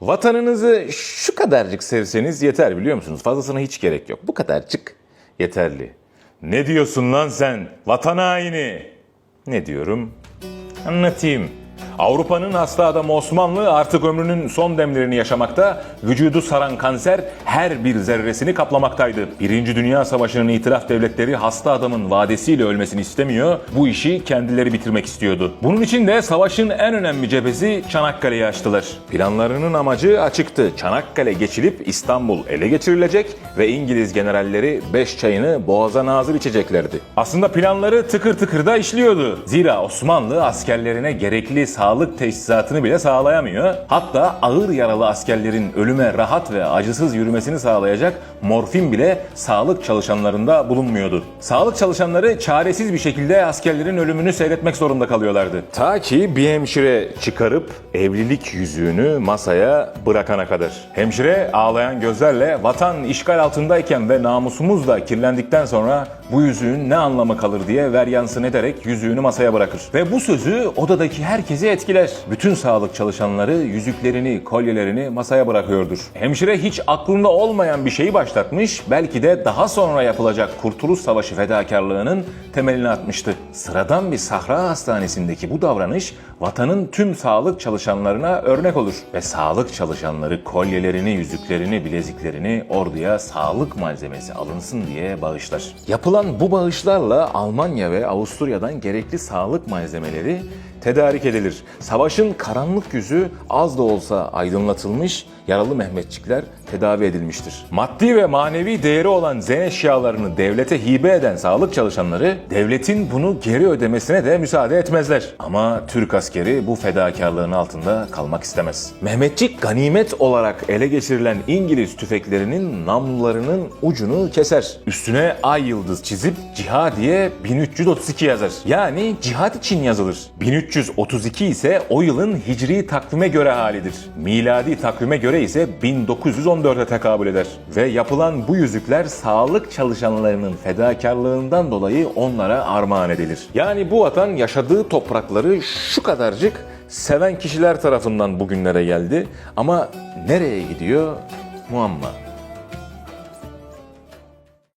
Vatanınızı şu kadarcık sevseniz yeter biliyor musunuz? Fazlasına hiç gerek yok. Bu kadarcık yeterli. Ne diyorsun lan sen? Vatan haini. Ne diyorum? Anlatayım. Avrupa'nın hasta adamı Osmanlı artık ömrünün son demlerini yaşamakta, vücudu saran kanser her bir zerresini kaplamaktaydı. Birinci Dünya Savaşı'nın itiraf devletleri hasta adamın vadesiyle ölmesini istemiyor, bu işi kendileri bitirmek istiyordu. Bunun için de savaşın en önemli cephesi Çanakkale'yi açtılar. Planlarının amacı açıktı. Çanakkale geçilip İstanbul ele geçirilecek ve İngiliz generalleri beş çayını boğaza nazır içeceklerdi. Aslında planları tıkır tıkır da işliyordu. Zira Osmanlı askerlerine gerekli sağlık teçhizatını bile sağlayamıyor. Hatta ağır yaralı askerlerin ölüme rahat ve acısız yürümesini sağlayacak morfin bile sağlık çalışanlarında bulunmuyordu. Sağlık çalışanları çaresiz bir şekilde askerlerin ölümünü seyretmek zorunda kalıyorlardı. Ta ki bir hemşire çıkarıp evlilik yüzüğünü masaya bırakana kadar. Hemşire ağlayan gözlerle vatan işgal altındayken ve namusumuz da kirlendikten sonra bu yüzüğün ne anlamı kalır diye veryansın ederek yüzüğünü masaya bırakır. Ve bu sözü odadaki herkesi etkiler. Bütün sağlık çalışanları yüzüklerini, kolyelerini masaya bırakıyordur. Hemşire hiç aklında olmayan bir şeyi başlatmış, belki de daha sonra yapılacak Kurtuluş Savaşı fedakarlığının temelini atmıştı. Sıradan bir sahra hastanesindeki bu davranış vatanın tüm sağlık çalışanlarına örnek olur. Ve sağlık çalışanları kolyelerini, yüzüklerini, bileziklerini orduya sağlık malzemesi alınsın diye bağışlar. Yapılan bu bağışlarla Almanya ve Avusturya'dan gerekli sağlık malzemeleri tedarik edilir. Savaşın karanlık yüzü az da olsa aydınlatılmış, yaralı Mehmetçikler tedavi edilmiştir. Maddi ve manevi değeri olan zen eşyalarını devlete hibe eden sağlık çalışanları devletin bunu geri ödemesine de müsaade etmezler. Ama Türk askeri bu fedakarlığın altında kalmak istemez. Mehmetçik ganimet olarak ele geçirilen İngiliz tüfeklerinin namlularının ucunu keser. Üstüne ay yıldız çizip ciha diye 1332 yazar. Yani cihat için yazılır. 1332 ise o yılın hicri takvime göre halidir. Miladi takvime göre ise 1914'e tekabül eder. Ve yapılan bu yüzükler sağlık çalışanlarının fedakarlığından dolayı onlara armağan edilir. Yani bu vatan yaşadığı toprakları şu kadarcık seven kişiler tarafından bugünlere geldi. Ama nereye gidiyor? Muamma.